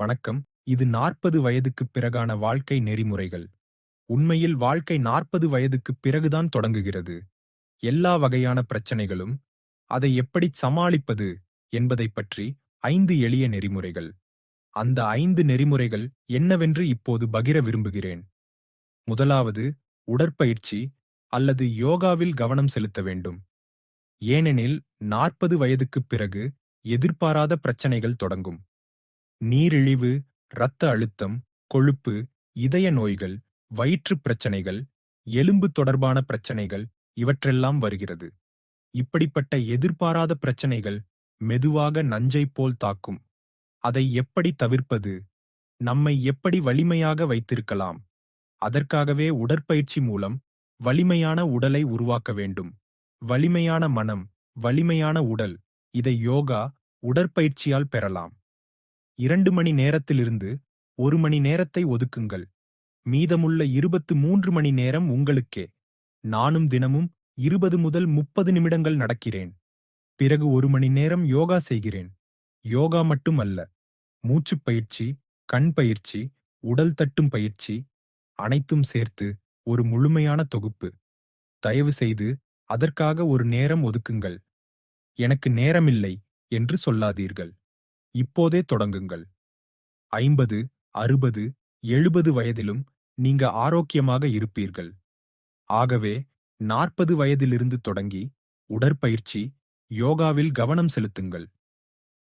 வணக்கம். இது நாற்பது வயதுக்குப் பிறகான வாழ்க்கை நெறிமுறைகள். உண்மையில் வாழ்க்கை நாற்பது வயதுக்குப் பிறகுதான் தொடங்குகிறது. எல்லா வகையான பிரச்சனைகளும் அதை எப்படி சமாளிப்பது என்பதைப் பற்றி ஐந்து எளிய நெறிமுறைகள். அந்த ஐந்து நெறிமுறைகள் என்னவென்று இப்போது பகிர விரும்புகிறேன். முதலாவது உடற்பயிற்சி அல்லது யோகாவில் கவனம் செலுத்த வேண்டும். ஏனெனில் நாற்பது வயதுக்குப் பிறகு எதிர்பாராத பிரச்சனைகள் தொடங்கும். நீரிழிவு இரத்த அழுத்தம் கொழுப்பு இதய நோய்கள் வயிற்றுப் பிரச்சனைகள் எலும்பு தொடர்பான பிரச்சனைகள் இவற்றெல்லாம் வருகிறது. இப்படிப்பட்ட எதிர்பாராத பிரச்சனைகள் மெதுவாக நஞ்சைப் போல் தாக்கும். அதை எப்படி தவிர்ப்பது? நம்மை எப்படி வலிமையாக வைத்திருக்கலாம்? அதற்காகவே உடற்பயிற்சி மூலம் வலிமையான உடலை உருவாக்க வேண்டும். வலிமையான மனம் வலிமையான உடல் இதை யோகா உடற்பயிற்சியால் பெறலாம். இரண்டு மணி நேரத்திலிருந்து ஒரு மணி நேரத்தை ஒதுக்குங்கள். மீதமுள்ள இருபத்து மூன்று மணி நேரம் உங்களுக்கே. நானும் தினமும் இருபது முதல் முப்பது நிமிடங்கள் நடக்கிறேன். பிறகு ஒரு மணி நேரம் யோகா செய்கிறேன். யோகா மட்டும் அல்ல மூச்சுப் பயிற்சி கண் பயிற்சி உடல் தட்டும் பயிற்சி அனைத்தும் சேர்த்து ஒரு முழுமையான தொகுப்பு. தயவு செய்து அதற்காக ஒரு நேரம் ஒதுக்குங்கள். எனக்கு நேரமில்லை என்று சொல்லாதீர்கள். இப்போதே தொடங்குங்கள். ஐம்பது அறுபது எழுபது வயதிலும் நீங்க ஆரோக்கியமாக இருப்பீர்கள். ஆகவே நாற்பது வயதிலிருந்து தொடங்கி உடற்பயிற்சி யோகாவில் கவனம் செலுத்துங்கள்.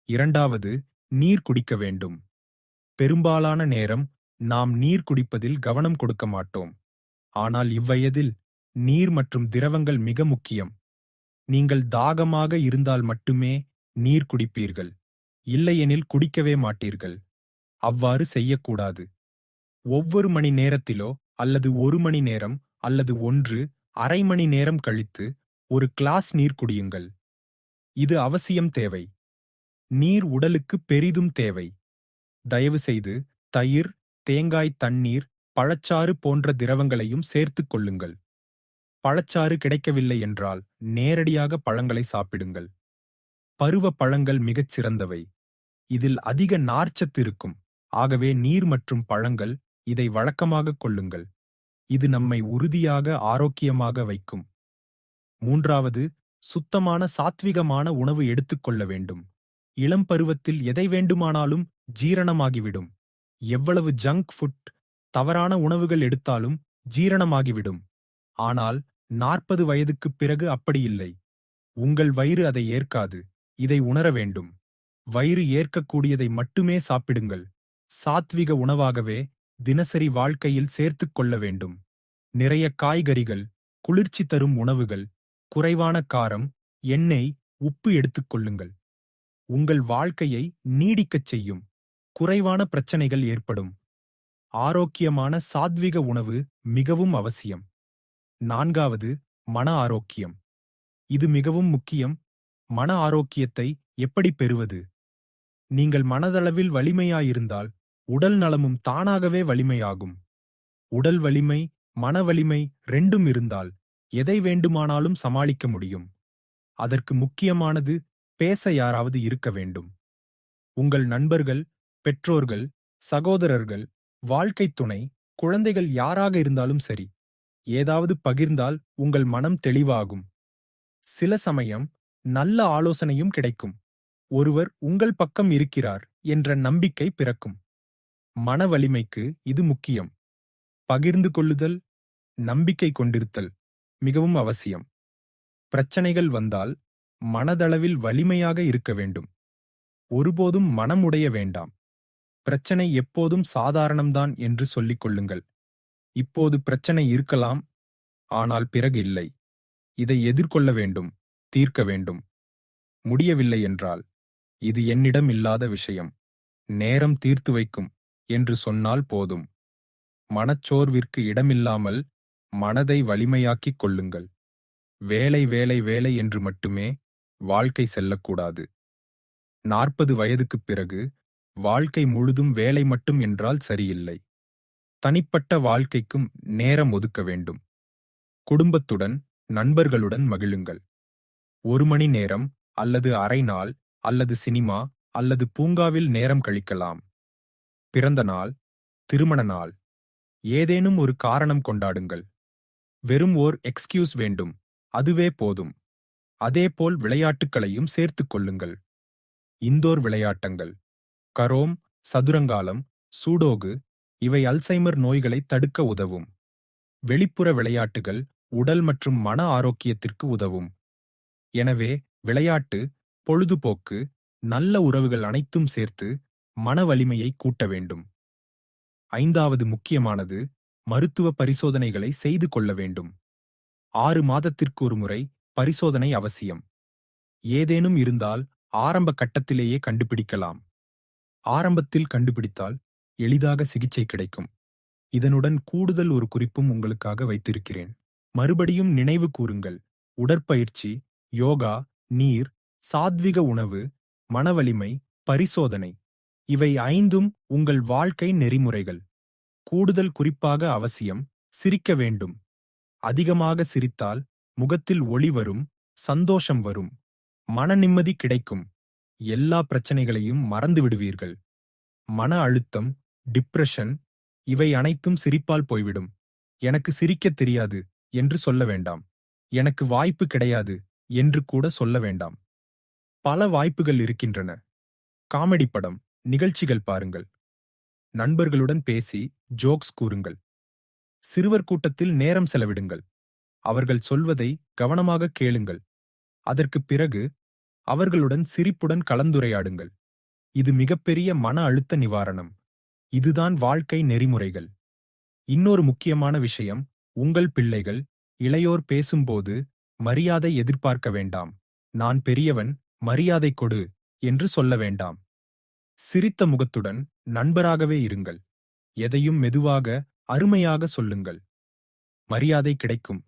இரண்டாவது நீர் குடிக்க வேண்டும். பெரும்பாலான நேரம் நாம் நீர் குடிப்பதில் கவனம் கொடுக்க மாட்டோம். ஆனால் இவ்வயதில் நீர் மற்றும் திரவங்கள் மிக முக்கியம். நீங்கள் தாகமாக இருந்தால் மட்டுமே நீர் குடிப்பீர்கள். இல்லையெனில் குடிக்கவே மாட்டீர்கள். அவ்வாறு செய்யக்கூடாது. ஒவ்வொரு மணி நேரத்திலோ அல்லது ஒரு மணி நேரம் அல்லது ஒன்று அரை மணி நேரம் கழித்து ஒரு கிளாஸ் நீர் குடியுங்கள். இது அவசியம் தேவை. நீர் உடலுக்கு பெரிதும் தேவை. தயவுசெய்து தயிர் தேங்காய் தண்ணீர் பழச்சாறு போன்ற திரவங்களையும் சேர்த்துக் கொள்ளுங்கள். பழச்சாறு கிடைக்கவில்லை என்றால் நேரடியாக பழங்களை சாப்பிடுங்கள். பருவ பழங்கள் மிகச் சிறந்தவை இதில் அதிக நார்ச்சத்து இருக்கும். ஆகவே நீர் மற்றும் பழங்கள் இதை வழக்கமாகக் கொள்ளுங்கள். இது நம்மை உறுதியாக ஆரோக்கியமாக வைக்கும். மூன்றாவது சுத்தமான சாத்விகமான உணவு எடுத்துக்கொள்ள வேண்டும். இளம் பருவத்தில் எதை வேண்டுமானாலும் ஜீரணமாகிவிடும். எவ்வளவு ஜங்க் ஃபுட் தவறான உணவுகள் எடுத்தாலும் ஜீரணமாகிவிடும். ஆனால் நாற்பது வயதுக்குப் பிறகு அப்படியில்லை உங்கள் வயிறு அதை ஏற்காது. இதை உணர வேண்டும். வயிறு ஏற்கக்கூடியதை மட்டுமே சாப்பிடுங்கள். சாத்விக உணவாகவே தினசரி வாழ்க்கையில் சேர்த்துக் கொள்ள வேண்டும். நிறைய காய்கறிகள் குளிர்ச்சி தரும் உணவுகள் குறைவான காரம் எண்ணெய் உப்பு எடுத்துக்கொள்ளுங்கள் உங்கள் வாழ்க்கையை நீடிக்கச் செய்யும். குறைவான பிரச்சனைகள் ஏற்படும். ஆரோக்கியமான சாத்விக உணவு மிகவும் அவசியம். நான்காவது மன ஆரோக்கியம். இது மிகவும் முக்கியம். மன ஆரோக்கியத்தை எப்படி பெறுவது? நீங்கள் மனதளவில் வலிமையாயிருந்தால் உடல் நலமும் தானாகவே வலிமையாகும். உடல் வலிமை மன வலிமை ரெண்டும் இருந்தால் எதை வேண்டுமானாலும் சமாளிக்க முடியும். அதற்கு முக்கியமானது பேச யாராவது இருக்க வேண்டும். உங்கள் நண்பர்கள் பெற்றோர்கள் சகோதரர்கள் வாழ்க்கைத் துணை குழந்தைகள் யாராக இருந்தாலும் சரி ஏதாவது பகிர்ந்தால் உங்கள் மனம் தெளிவாகும். சில சமயம் நல்ல ஆலோசனையும் கிடைக்கும். ஒருவர் உங்கள் பக்கம் இருக்கிறார் என்ற நம்பிக்கை பிறக்கும். மன வலிமைக்கு இது முக்கியம். பகிர்ந்து கொள்ளுதல் நம்பிக்கை கொண்டிருத்தல் மிகவும் அவசியம். பிரச்சனைகள் வந்தால் மனதளவில் வலிமையாக இருக்க வேண்டும். ஒருபோதும் மனம் உடைய வேண்டாம். பிரச்சனை எப்போதும் சாதாரணம்தான் என்று சொல்லிக் கொள்ளுங்கள். இப்போது பிரச்சனை இருக்கலாம் ஆனால் பிறகு இல்லை. இதை எதிர்கொள்ள வேண்டும் தீர்க்க வேண்டும். முடியவில்லை என்றால் இது என்னிடம் இல்லாத விஷயம். நேரம் தீர்த்து வைக்கும் என்று சொன்னால் போதும். மனச்சோர்விற்கு இடமில்லாமல் மனதை வலிமையாக்கிக் கொள்ளுங்கள். வேலை வேலை வேலை என்று மட்டுமே வாழ்க்கை செல்லக்கூடாது. நாற்பது வயதுக்குப் பிறகு வாழ்க்கை முழுதும் வேலை மட்டும் என்றால் சரியில்லை. தனிப்பட்ட வாழ்க்கைக்கும் நேரம் ஒதுக்க வேண்டும். குடும்பத்துடன் நண்பர்களுடன் மகிழுங்கள். ஒரு மணி நேரம் அல்லது அரை நாள் அல்லது சினிமா அல்லது பூங்காவில் நேரம் கழிக்கலாம். பிறந்த நாள் திருமண நாள் ஏதேனும் ஒரு காரணம் கொண்டாடுங்கள். வெறும் ஓர் எக்ஸ்கியூஸ் வேண்டும் அதுவே போதும். அதேபோல் விளையாட்டுகளையும் சேர்த்துக் கொள்ளுங்கள். இந்தோர் விளையாட்டங்கள் கரோம் சதுரங்காலம் சூடோகு இவை அல்சைமர் நோய்களை தடுக்க உதவும். வெளிப்புற விளையாட்டுகள் உடல் மற்றும் மன ஆரோக்கியத்திற்கு உதவும். எனவே விளையாட்டு பொழுதுபோக்கு நல்ல உறவுகள் அனைத்தும் சேர்த்து மன வலிமையை கூட்ட வேண்டும். ஐந்தாவது முக்கியமானது மருத்துவ பரிசோதனைகளை செய்து கொள்ள வேண்டும். ஆறு மாதத்திற்கு ஒரு முறை பரிசோதனை அவசியம். ஏதேனும் இருந்தால் ஆரம்ப கட்டத்திலேயே கண்டுபிடிக்கலாம். ஆரம்பத்தில் கண்டுபிடித்தால் எளிதாக சிகிச்சை கிடைக்கும். இதனுடன் கூடுதல் ஒரு குறிப்பும் உங்களுக்காக வைத்திருக்கிறேன். மறுபடியும் நினைவு கூறுங்கள். உடற்பயிற்சி யோகா நீர் சாத்விக உணவு மனவலிமை பரிசோதனை. இவை ஐந்தும் உங்கள் வாழ்க்கை நெறிமுறைகள். கூடுதல் குறிப்பாக அவசியம் சிரிக்க வேண்டும். அதிகமாக சிரித்தால் முகத்தில் ஒளி வரும் சந்தோஷம் வரும். மன நிம்மதி கிடைக்கும். எல்லா பிரச்சனைகளையும் மறந்து விடுவீர்கள். மன அழுத்தம் டிப்ரெஷன் இவை அனைத்தும் சிரிப்பால் போய்விடும். எனக்கு சிரிக்கத் தெரியாது என்று சொல்ல வேண்டாம். எனக்கு வாய்ப்பு கிடையாது என்று கூட சொல்ல வேண்டாம். பல வாய்ப்புகள் இருக்கின்றன. காமெடி படம் நிகழ்ச்சிகள் பாருங்கள். நண்பர்களுடன் பேசி ஜோக்ஸ் கூறுங்கள். சிறுவர் கூட்டத்தில் நேரம் செலவிடுங்கள். அவர்கள் சொல்வதை கவனமாக கேளுங்கள். அதற்குப் பிறகு அவர்களுடன் சிரிப்புடன் கலந்துரையாடுங்கள். இது மிகப்பெரிய மன அழுத்த நிவாரணம். இதுதான் வாழ்க்கை நெறிமுறைகள். இன்னொரு முக்கியமான விஷயம் உங்கள் பிள்ளைகள் இளையோர் பேசும்போது மரியாதை எதிர்பார்க்க வேண்டாம். நான் பெரியவன் மரியாதை கொடு என்று சொல்ல வேண்டாம். சிரித்த முகத்துடன் நண்பராகவே இருங்கள். எதையும் மெதுவாக அருமையாக சொல்லுங்கள். மரியாதை கிடைக்கும்.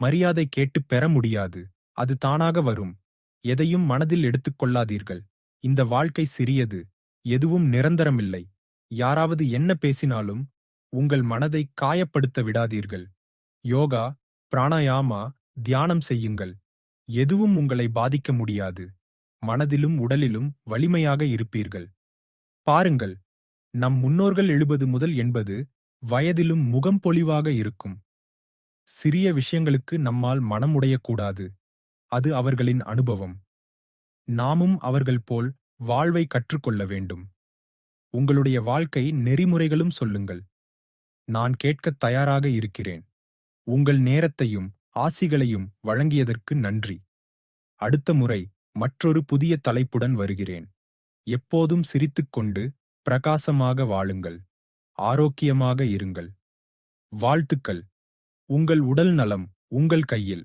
மரியாதை கேட்டு பெற முடியாது. அது தானாக வரும். எதையும் மனதில் எடுத்துக்கொள்ளாதீர்கள் இந்த வாழ்க்கை சிறியது. எதுவும் நிரந்தரமில்லை. யாராவது என்ன பேசினாலும் உங்கள் மனதை காயப்படுத்த விடாதீர்கள். யோகா பிராணாயாமா தியானம் செய்யுங்கள். எதுவும் உங்களை பாதிக்க முடியாது. மனதிலும் உடலிலும் வலிமையாக இருப்பீர்கள். பாருங்கள் நம் முன்னோர்கள் எழுபது முதல் எண்பது வயதிலும் முகம் பொலிவாக இருக்கும். சிறிய விஷயங்களுக்கு நம்மால் மனம் உடையக்கூடாது. அது அவர்களின் அனுபவம். நாமும் அவர்கள் போல் வாழ்வை கற்றுக்கொள்ள வேண்டும். உங்களுடைய வாழ்க்கை நெறிமுறைகளும் சொல்லுங்கள். நான் கேட்கத் தயாராக இருக்கிறேன். உங்கள் நேரத்தையும் ஆசிகளையும் வழங்கியதற்கு நன்றி. அடுத்த முறை மற்றொரு புதிய தலைப்புடன் வருகிறேன். எப்போதும் சிரித்துக்கொண்டு பிரகாசமாக வாழுங்கள். ஆரோக்கியமாக இருங்கள். வாழ்த்துக்கள். உங்கள் உடல் நலம் உங்கள் கையில்.